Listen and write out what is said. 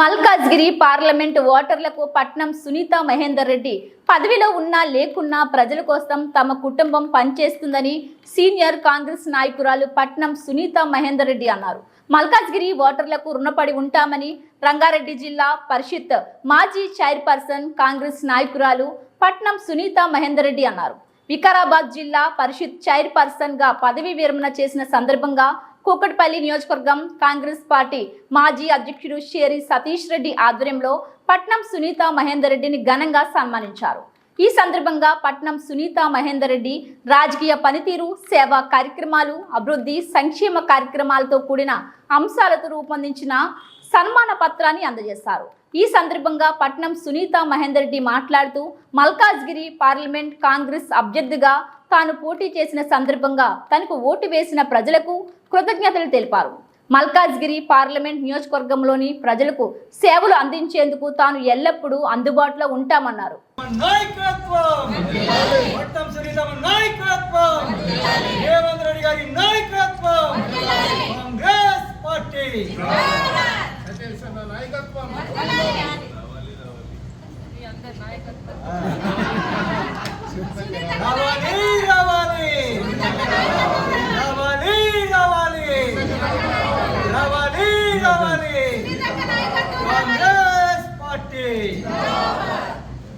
Malkajgiri parliament ఓటర్లకు పట్నం సునీత మహేందర్ రెడ్డి. పదవిలో ఉన్నా లేకున్నా ప్రజల కోసం తమ కుటుంబం పనిచేస్తుందని సీనియర్ కాంగ్రెస్ నాయకురాలు పట్నం సునీత మహేందర్ రెడ్డి అన్నారు. మల్కాజ్గిరి ఓటర్లకు రుణపడి ఉంటామని రంగారెడ్డి జిల్లా పరిషత్ మాజీ చైర్పర్సన్ కాంగ్రెస్ నాయకురాలు పట్నం సునీత మహేందర్ రెడ్డి అన్నారు. వికారాబాద్ జిల్లా పరిషత్ చైర్పర్సన్గా పదవి విరమణ చేసిన సందర్భంగా కూకట్పల్లి నియోజకవర్గం కాంగ్రెస్ పార్టీ మాజీ అధ్యక్షుడు షేరి సతీష్ రెడ్డి ఆధ్వర్యంలో పట్నం సునీత మహేందర్ రెడ్డిని ఘనంగా సన్మానించారు. ఈ సందర్భంగా పట్నం సునీత మహేందర్ రెడ్డి రాజకీయ పనితీరు సేవా కార్యక్రమాలు అభివృద్ధి సంక్షేమ కార్యక్రమాలతో కూడిన అంశాలతో రూపొందించిన సన్మాన పత్రాన్ని అందజేశారు. ఈ సందర్భంగా పట్నం సునీత మహేందర్ రెడ్డి మాట్లాడుతూ మల్కాజ్గిరి పార్లమెంట్ కాంగ్రెస్ అభ్యర్థిగా తాను పోటీ చేసిన సందర్భంగా తనకు ఓటు వేసిన ప్రజలకు కృతజ్ఞతలు తెలిపారు. మల్కాజ్గిరి పార్లమెంట్ నియోజకవర్గంలోని ప్రజలకు సేవలు అందించేందుకు తాను ఎల్లప్పుడూ అందుబాటులో ఉంటామన్నారు. నాయకత్వం!